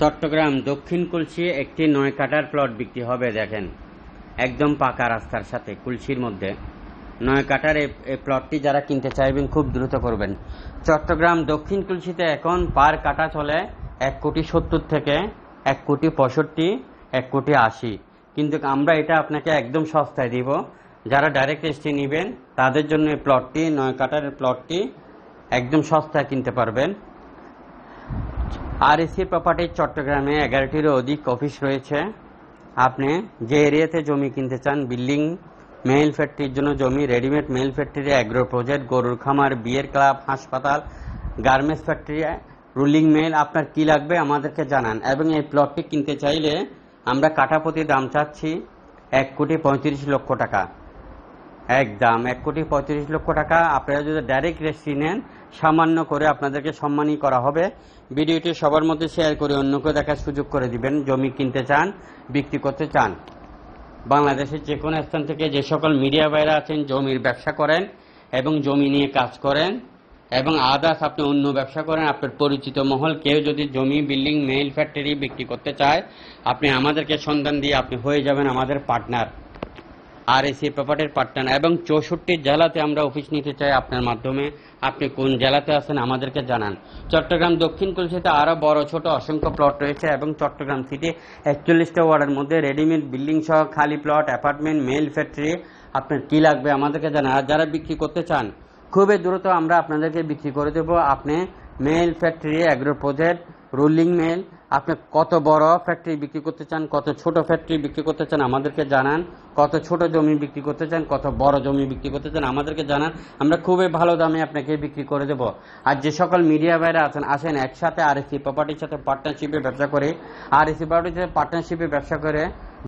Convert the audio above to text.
চট্টগ্রাম দক্ষিণ কুলসি একটি নয় কাটার প্লট বিক্রি হবে, দেখেন। একদম পাকা রাস্তার সাথে কুলসির মধ্যে। নয় কাটার এই প্লটটি যারা কিনতে চাইবেন, খুব দ্রুত করবেন। চট্টগ্রাম দক্ষিণ কুলসিতে এখন পার কাটা চলে এক কোটি সত্তর থেকে এক কোটি পঁয়ষট্টি, এক কোটি আশি। কিন্তু আমরা এটা আপনাকে একদম সস্তায় দিব। যারা ডাইরেক্ট এসটি নেবেন, তাদের জন্য এই প্লটটি, নয় কাটার প্লটটি একদম সস্তায় কিনতে পারবেন। আর এসি প্রপার্টির চট্টগ্রামে এগারোটিরও অধিক অফিস রয়েছে। আপনি যে এরিয়াতে জমি কিনতে চান বিল্ডিং মেইল ফ্যাক্টরির জন্য জমি readymade mill factory agro project গরুর খামার বিয়ের ক্লাব হাসপাতাল গার্মেন্টস ফ্যাক্টরি রুলিং মেল আপনার কি লাগবে আমাদেরকে জানান। এবং এই প্লটটি কিনতে চাইলে আমরা কাঠাপতি দাম চাচ্ছি এক কোটি পঁয়ত্রিশ লক্ষ টাকা। একদম এক কোটি পঁয়ত্রিশ লক্ষ টাকা। আপনারা যদি ডাইরেক্ট রেজিস্ট্রি নেন, সামান্য করে আপনাদেরকে সম্মানই করা হবে। ভিডিওটি সবার মধ্যে শেয়ার করে অন্যকে দেখার সুযোগ করে দিবেন। জমি কিনতে চান, বিক্রি করতে চান, বাংলাদেশের যে কোনো স্থান থেকে যে সকল মিডিয়া বাইরে আছেন, জমির ব্যবসা করেন এবং জমি নিয়ে কাজ করেন এবং আদার্স আপনি অন্য ব্যবসা করেন, আপনার পরিচিত মহল, কেউ যদি জমি বিল্ডিং মেইল ফ্যাক্টরি বিক্রি করতে চায়, আপনি আমাদেরকে সন্ধান দিয়ে আপনি হয়ে যাবেন আমাদের পার্টনার আর এসি প্রপার্টির পার্টনার এবং চৌষট্টি জেলাতে আমরা অফিস নিতে চাই আপনার মাধ্যমে। আপনি কোন জেলাতে আছেন আমাদেরকে জানান। চট্টগ্রাম দক্ষিণ কলসিতে আরও বড় ছোট অসংখ্য প্লট রয়েছে এবং চট্টগ্রাম সিটি একচল্লিশটা ওয়ার্ডের মধ্যে রেডিমেড বিল্ডিং সহ খালি প্লট অ্যাপার্টমেন্ট মেল ফ্যাক্টরি আপনার কি লাগবে আমাদেরকে জানান। আর যারা বিক্রি করতে চান, খুবই দ্রুত আমরা আপনাদেরকে বিক্রি করে দেবো। আপনি mill factory agro project rolling mill আপনি কত বড় ফ্যাক্টরি বিক্রি করতে চান, কত ছোট ফ্যাক্টরি বিক্রি করতে চান আমাদেরকে জানান। কত ছোট জমি বিক্রি করতে চান, কত বড় জমি বিক্রি করতে চান আমাদেরকে জানান। আমরা খুবই ভালো দামে আপনাকে বিক্রি করে দেব। আর যে সকল মিডিয়া বাইরে আছেন, আসেন একসাথে আর এসি প্রপার্টির সাথে পার্টনারশিপে ব্যবসা করে। আর এসি প্রপার্টির সাথে পার্টনারশিপে ব্যবসা করে